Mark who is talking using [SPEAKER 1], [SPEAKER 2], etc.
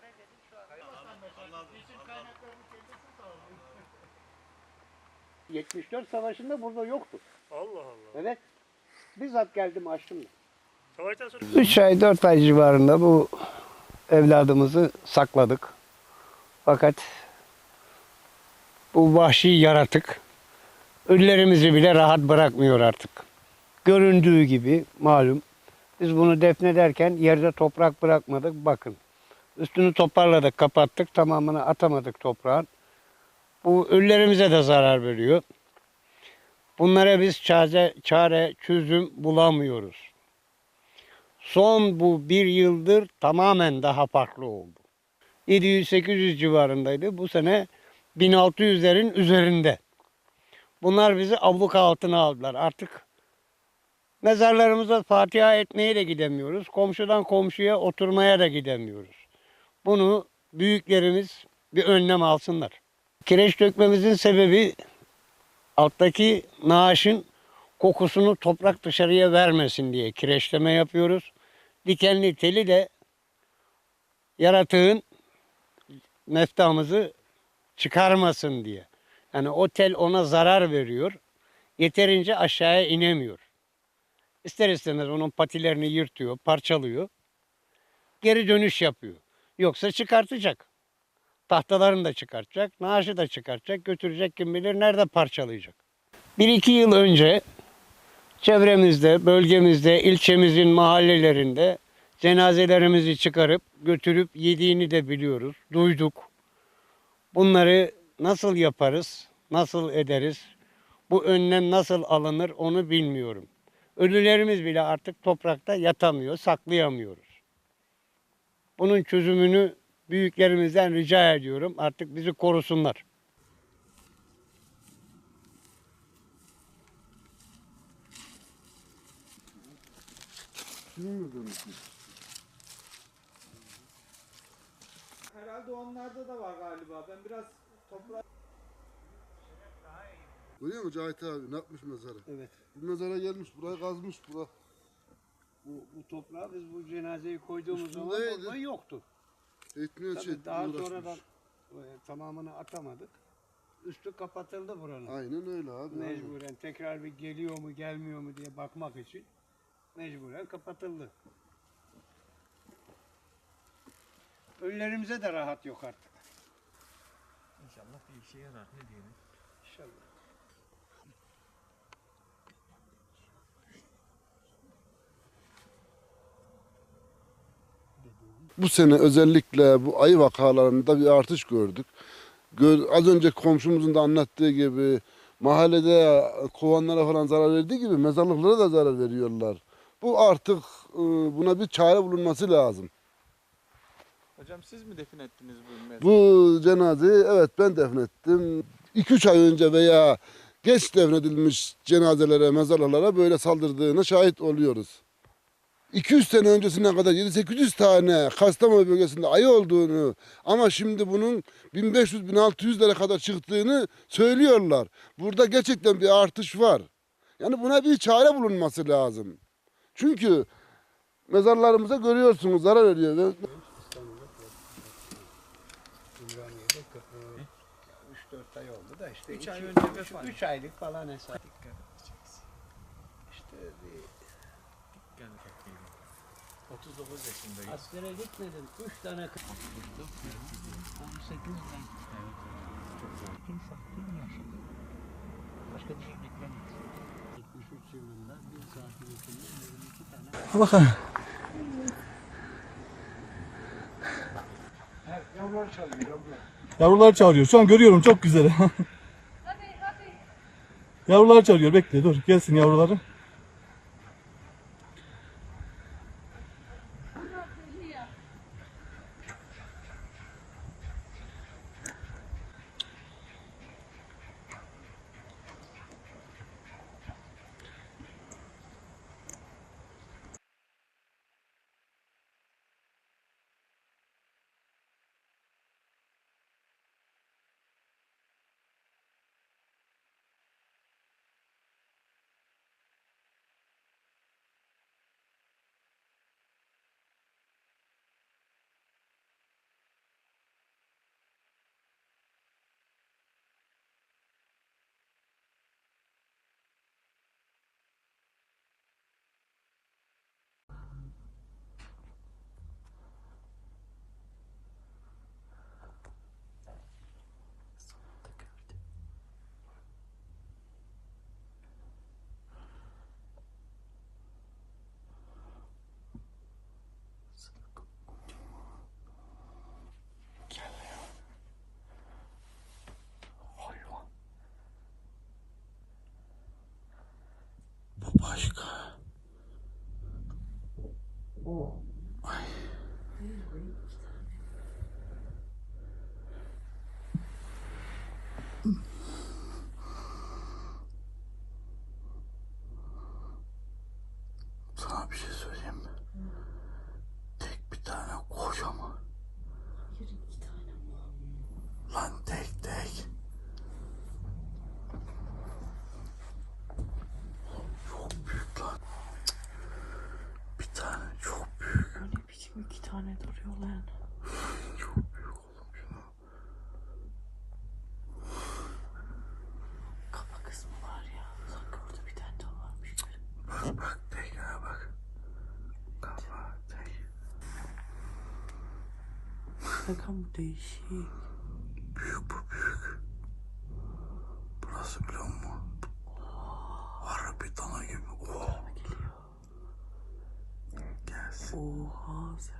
[SPEAKER 1] idare edelim şu
[SPEAKER 2] kaynaklarımız kendisi sağlıyor.
[SPEAKER 1] 74 savaşında burada yoktu.
[SPEAKER 3] Allah Allah.
[SPEAKER 1] Evet. Bizzat geldim açtım.
[SPEAKER 3] Savaştan sonra
[SPEAKER 1] 3 ay 4 ay civarında bu evladımızı sakladık. Fakat bu vahşi yaratık ölülerimizi bile rahat bırakmıyor artık. Göründüğü gibi malum biz bunu defnederken yerde toprak bırakmadık. Bakın üstünü toparladık kapattık tamamını atamadık toprağın. Bu ölülerimize de zarar veriyor. Bunlara biz çare, çare çözüm bulamıyoruz. Son bu bir yıldır tamamen daha farklı oldu. 700-800 civarındaydı. Bu sene 1600'lerin üzerinde. Bunlar bizi abluka altına aldılar. Artık mezarlarımıza Fatiha etmeye de gidemiyoruz. Komşudan komşuya oturmaya da gidemiyoruz. Bunu büyüklerimiz bir önlem alsınlar. Kireç dökmemizin sebebi alttaki naaşın kokusunu toprak dışarıya vermesin diye kireçleme yapıyoruz. Dikenli teli de yaratığın meftamızı çıkarmasın diye. Yani o tel ona zarar veriyor. Yeterince aşağıya inemiyor. İster istemez onun patilerini yırtıyor, parçalıyor. Geri dönüş yapıyor. Yoksa çıkartacak. Tahtalarını da çıkartacak, naaşı da çıkartacak, götürecek kim bilir nerede parçalayacak. Bir iki yıl önce çevremizde, bölgemizde, ilçemizin mahallelerinde cenazelerimizi çıkarıp götürüp yediğini de biliyoruz, duyduk. Bunları nasıl yaparız, nasıl ederiz, bu önlem nasıl alınır onu bilmiyorum. Ölülerimiz bile artık toprakta yatamıyor, saklayamıyoruz. Bunun çözümünü büyüklerimizden rica ediyorum. Artık bizi korusunlar.
[SPEAKER 2] Herhalde onlarda da var galiba. Ben biraz toprağa...
[SPEAKER 4] Görüyor musun Cahit abi ne yapmış mezarı?
[SPEAKER 1] Evet.
[SPEAKER 4] Bu mezara gelmiş burayı kazmış bura.
[SPEAKER 1] Bu, bu toprağa biz bu cenazeyi koyduğumuz zaman
[SPEAKER 4] Üstündeydi.
[SPEAKER 1] burada yoktu.
[SPEAKER 4] Etmiyor
[SPEAKER 1] Tabii
[SPEAKER 4] şey
[SPEAKER 1] daha
[SPEAKER 4] uğraşmış.
[SPEAKER 1] sonradan e, tamamını atamadık. Üstü kapatıldı buranın.
[SPEAKER 4] Aynen öyle abi. aynen.
[SPEAKER 1] Mecburen tekrar bir geliyor mu gelmiyor mu diye bakmak için mecburen kapatıldı. Ölülerimize de rahat yok artık.
[SPEAKER 2] İnşallah bir işe yarar. Ne diyelim?
[SPEAKER 1] İnşallah.
[SPEAKER 4] Bu sene özellikle bu ayı vakalarında bir artış gördük. Gör, az önce komşumuzun da anlattığı gibi mahallede kovanlara falan zarar verdiği gibi mezarlıklara da zarar veriyorlar. Bu artık e, buna bir çare bulunması lazım.
[SPEAKER 5] Hocam siz mi defin ettiniz bu mezarı?
[SPEAKER 4] Bu cenazeyi evet ben defnettim. 2-3 ay önce veya geç defnedilmiş cenazelere, mezarlara böyle saldırdığına şahit oluyoruz. 200 sene öncesine kadar 7-800 tane Kastamonu bölgesinde ayı olduğunu ama şimdi bunun 1500-1600'lere kadar çıktığını söylüyorlar. Burada gerçekten bir artış var. Yani buna bir çare bulunması lazım. Çünkü mezarlarımıza görüyorsunuz zarar veriyor. Ve
[SPEAKER 1] Ümraniye'de 3-4 ay oldu da işte.
[SPEAKER 2] Üç
[SPEAKER 1] iki-
[SPEAKER 2] ay önce
[SPEAKER 1] üç-
[SPEAKER 2] vefat
[SPEAKER 1] Üç aylık falan hesap.
[SPEAKER 2] Dikkat edeceğiz.
[SPEAKER 1] İşte bir.
[SPEAKER 2] 39 yaşındayım.
[SPEAKER 1] askere gitmedim. 3 tane kız. 18 ben. Kimse kim yaşadı? Başka bir şey beklemeyiz. 73 yılında bir saatin içinde 22 tane
[SPEAKER 6] Bakın. Yavrular çağırıyor. Şu an görüyorum çok güzel. Yavrular çağırıyor. Bekle dur. Gelsin yavruları.
[SPEAKER 3] 어. tane duruyor lan.
[SPEAKER 7] Çok büyük oğlum şuna. Kafa kısmı var ya. Sanki orada bir tane daha varmış. Bak bak
[SPEAKER 8] tekrar bak. Kafa tek.
[SPEAKER 3] Kankam
[SPEAKER 7] bu değişik. Büyük bu büyük. Burası biliyor musun? Oh. Harbi dana gibi. Oh.
[SPEAKER 3] Oha sen.